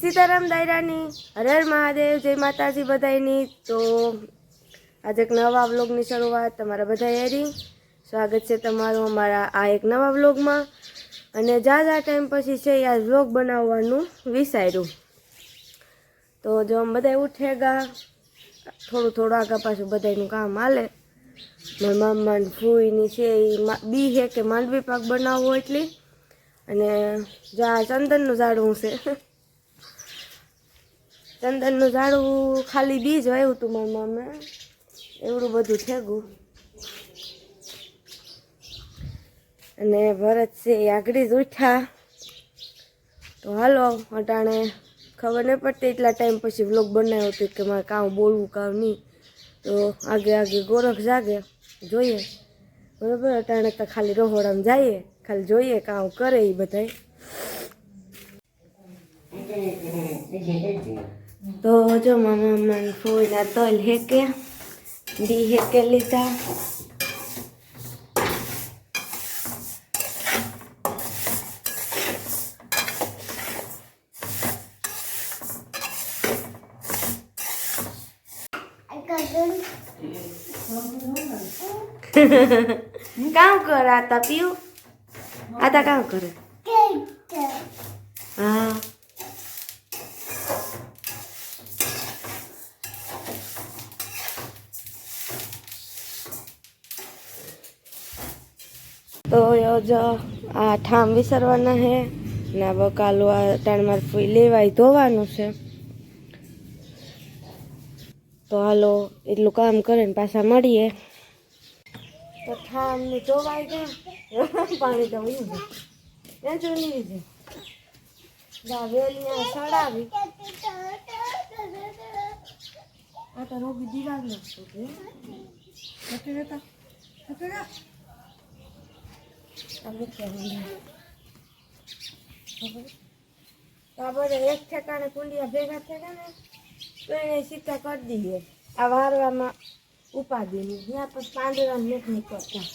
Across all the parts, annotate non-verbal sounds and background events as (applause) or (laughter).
સીતારામ દાયરાની હરેર હર મહાદેવ, જય માતાજી બધાયની. તો આજે એક નવા વ્લોગની શરૂઆત તમારા બધા એરી સ્વાગત છે તમારું અમારા આ એક નવા વ્લોગમાં. અને ઝાઝા ટાઈમ પછી છે આ વ્લોગ બનાવવાનું વિચાર્યું તો જો આમ બધા ઉઠેગા થોડું થોડું આગા પાછું બધાનું કામ હાલે. મારા મામા ફૂઈની છે એ બી છે કે માંડવી પાક બનાવવો એટલી. અને જ્યાં ચંદનનું ઝાડવું છે. ચંદનનું ઝાડવું ખાલી બીજ વાવ્યું હતું મારી મામે. એવડું બધું થેગું. અને ભરત છે એ આગળ જ ઉઠ્યા. તો હાલો, અટાણે ખબર નહીં પડતી એટલા ટાઈમ પછી વ્લોગ બનાવ્યો હતો કે મારે કામ બોલવું કામ નહીં. તો આગે આગે ગોરખ જાગે, જોઈએ. બરાબર, અટાણે તો ખાલી રહોડામાં જઈએ, ખાલી જોઈએ કામ કરે એ બધાય. તો જો મામા મને ફૂલના તલ હેકે બી હેકે લીધા. (laughs) કામ કર આતા પીયું આતા કામ કરે? હા. તો જો આ ઠામ વિસરવાના હે ને બકાલો આ ટાણમાં લેવાય ધોવાનું છે. તો હાલો એટલું કામ કરીને પાછા મળીએ. તો ઠામ ને ધોવાઈ ગયા. (laughs) પાણી તો સડાવી આ તો રોગી દીવાલ નથી રહેતા નથી આ મૂક્યા ઊંધા. ખબર? તો આ બધા એક ઠેકાણે કુંડિયા ભેગા થયા ને તો એને સીધા કરી દઈએ આ વારવામાં ઉપાડીને ત્યાં પછી પાંદડા નથી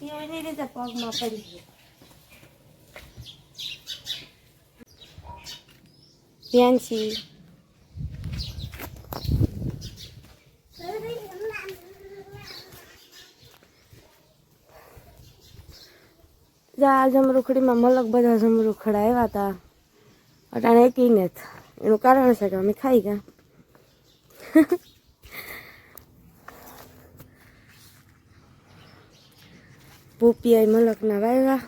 નીકળતા એની રીતે પગમાં પડી ગયો. ફેન્સી જા જમરૂખડીમાં મલક બધા જમરૂખડા આવ્યા હતા અટાણે એકીને જ એનું કારણ છે કે અમે ખાઈ ગયા. (laughs) પોપિયાઈ મલકના વાવ્યા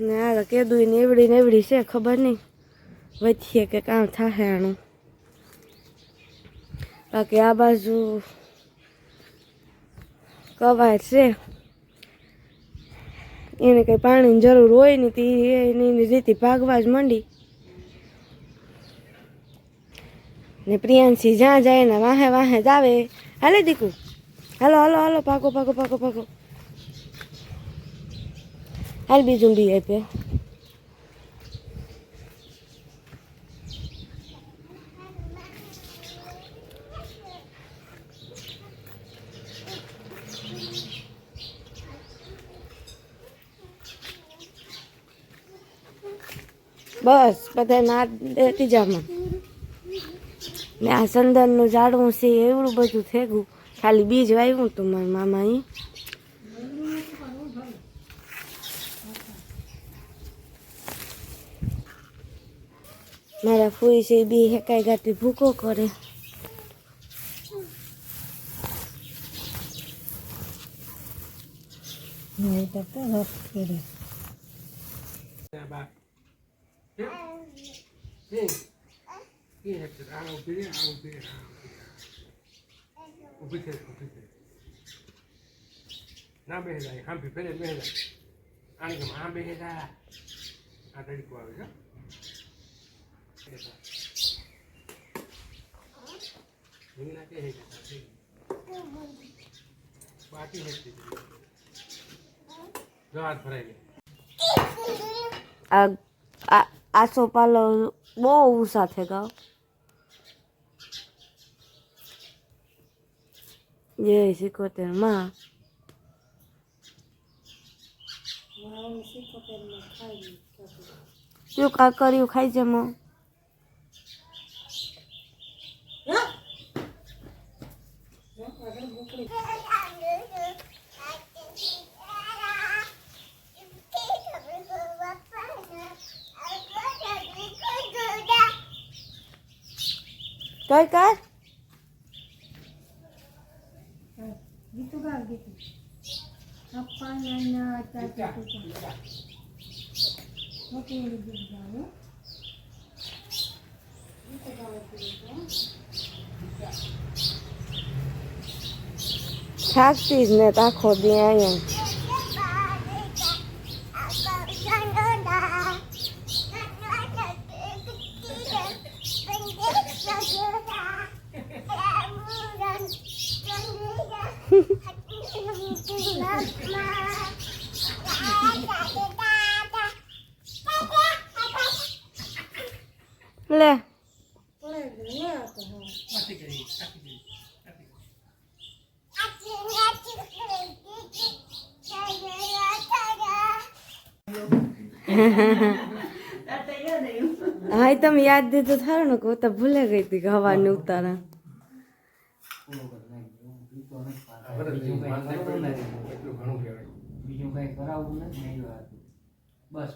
ને આ તો કેદું ને એવડી ને એવડી છે, ખબર નહીં. વધીએ કે કામ થાશે આનું. બાકી આ બાજુ કવાય છે. એને કંઈ પાણીની જરૂર હોય નહીં, તે એની રીતે ભાગવા જ માંડી. ને પ્રિયાંશી જ્યાં જાય ને વાહે વાહે જ આવે. હાલે દીકુ. હાલો હાલો હાલો પાકો પાકો પાકો પાકો હાલ બીજું બી આપે. બસ બધા ના દેતી જામાં ને આ સંદનનું ઝાડવું છે, એવડું બધું થેગું ખાલી બીજ વાવ્યું તું મારા મામા અહીં. મારા ફૂઈ છે બી હેકાઈ ગાતી ભૂકો કરે. ના હાંભી ફેરે બેસે જાય આની કેમ આ બેસે જાય આ તરીકો આવે છે બાકી હેતી ભરાઈ ગઈ આ આસો પાલો બહુ સાથે ગાઓ જય સિકોતેરમાં. શું કા કર્યું? ખાઈ જમો काय काय gitu kan gitu. Apa yang gitu, iya. oke થાકતી જ ને આખો દી અહીંયા લે કાપી ગઈ કાપી ગઈ કાપી ગઈ તમે યાદ દીધું થારું ને કે તો ભૂલે ગઈ હતી કે હવાની ઉતારા બીજું કઈ કરાવવું નથી. બસ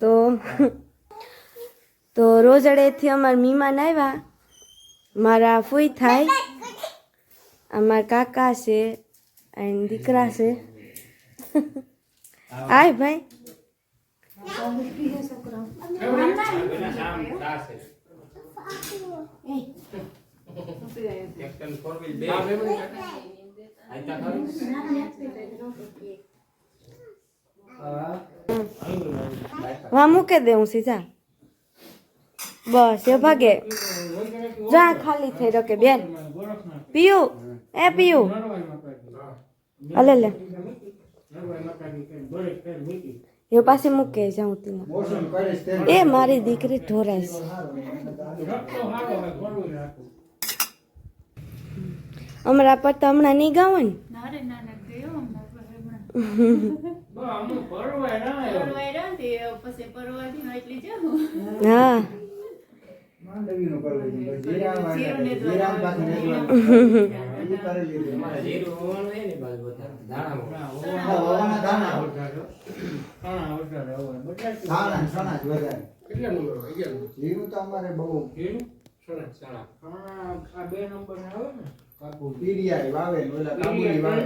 તો તો રોજડેથી અમારા મહેમાન આવ્યા. મારા ફૂઈ થાય. અમારા કાકા છે અને દીકરા છે. આય ભાઈ. મૂકે દે હું સીધા. બસ એ ભાગે. જા ખાલી થઈ રહ્યો બેન. પીયું એ પીયું. અલે લે એ પાછી મૂકે જાઉં તું એ મારી દીકરી ઢોરાય છે. હમણાં પર તો હમણાં નહીં ગાવો ને. હા. (laughs) ના, બહુ. બે નંબર આવે ને. કાબુ પીરિયારી વાવે ઓલા કાબુલી વાવે.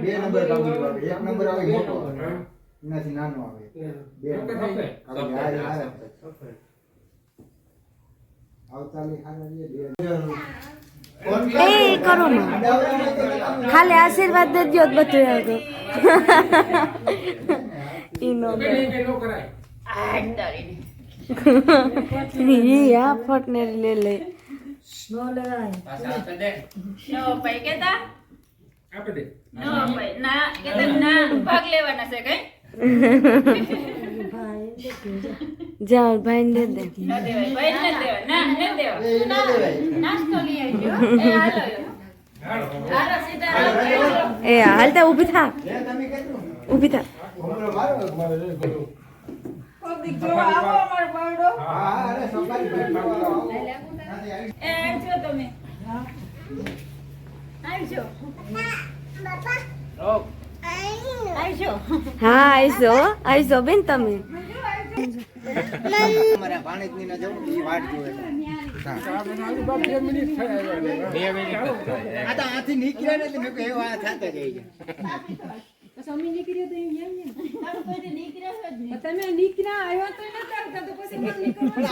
બે નંબર વાવે કાબુલી. એક નંબર આવે મોટો. એનાથી નાનો આવે. બે નંબર. થઈ. કાબુલી હારે હારે. સફેદ. આવતાલી હારે લે, બે. એ કરો. ખાલી આશીર્વાદ દેજો જ બધું આવતો (laughs) ઈ નો તો પેલી કઈ ન કરાય. ઈ આ ફટને લે લે. દે. ભાગ લેવાના છે કઈ દે દે ન દેવાય ભાઈ ના ન દેવાય એ ન દેવાય. નાસ્તો લઈ દે (laughs) એ હાલો હાલો. હાલો એ હાલતા ઊભી થા. ઊભી ઊભી થા. ભાઈ હા આવીશો. આવીશો બેન તમે. અમારે ભાણેજની ના જવું, ઈ વાટ જોવે બે મિનિટ. આ તો આથી નીકળ્યા ને તો મેં કહ્યું, આ થાતા જાય છે. તમે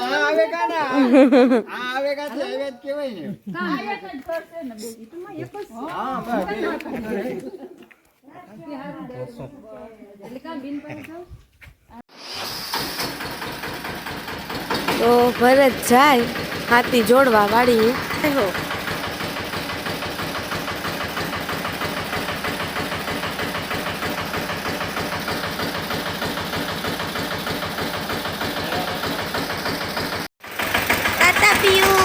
આવે કા ના? આ આવે કા તે આવે જ કહેવાય ને. આ એક જ પડશે ને બેબી હા, બસ. તો ભરત જાય હાથી જોડવા વાળી આવ્યો તાતા પિયુ.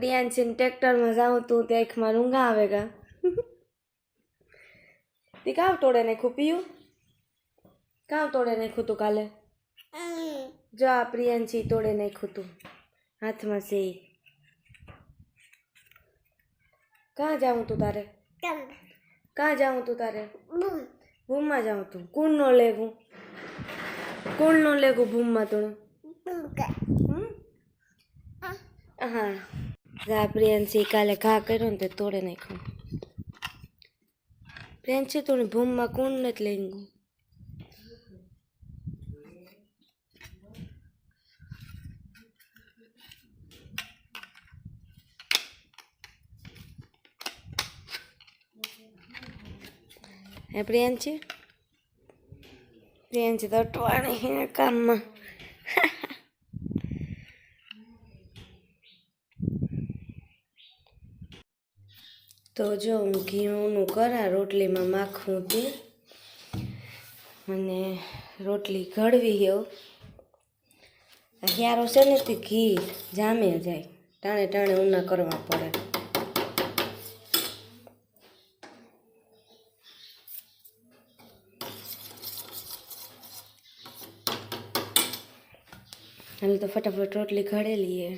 રિયાંશી તાતા તો પ્રિયાંશીને ટ્રેક્ટરમાં જાઉં તું ત્યાં એક માં રૂંગા આવે ગા તે કાવ તોડે નાખ્યું તું કાલે? જો આ પ્રિયાંશી તોડે નાખ્યું તું હાથમાં છે. કાં જાઉં તું તારે? કાં જાઉં તું તારે? ભૂમમાં જાઉં તું. કુણ નો લેવું. કુણ નો લેવું ભૂમમાં તું હા. પ્રિયંશી કાલે ઘા કર્યો ને તે તોડે નાખ્યું પ્રિયંશી તું ભૂમમાં કોણ નથી લઈને ગયું હે પ્રિયંશી પ્રિયંશી તો અટવાણી કામમાં તો જો હું ઘીનું કરા રોટલીમાં માખું તે અને રોટલી ઘડવી હો. યારો છે ને તે ઘી જામે જાય. ટાણે ટાણે ઉના કરવા પડે. હાલ તો ફટાફટ રોટલી ઘડેલી હે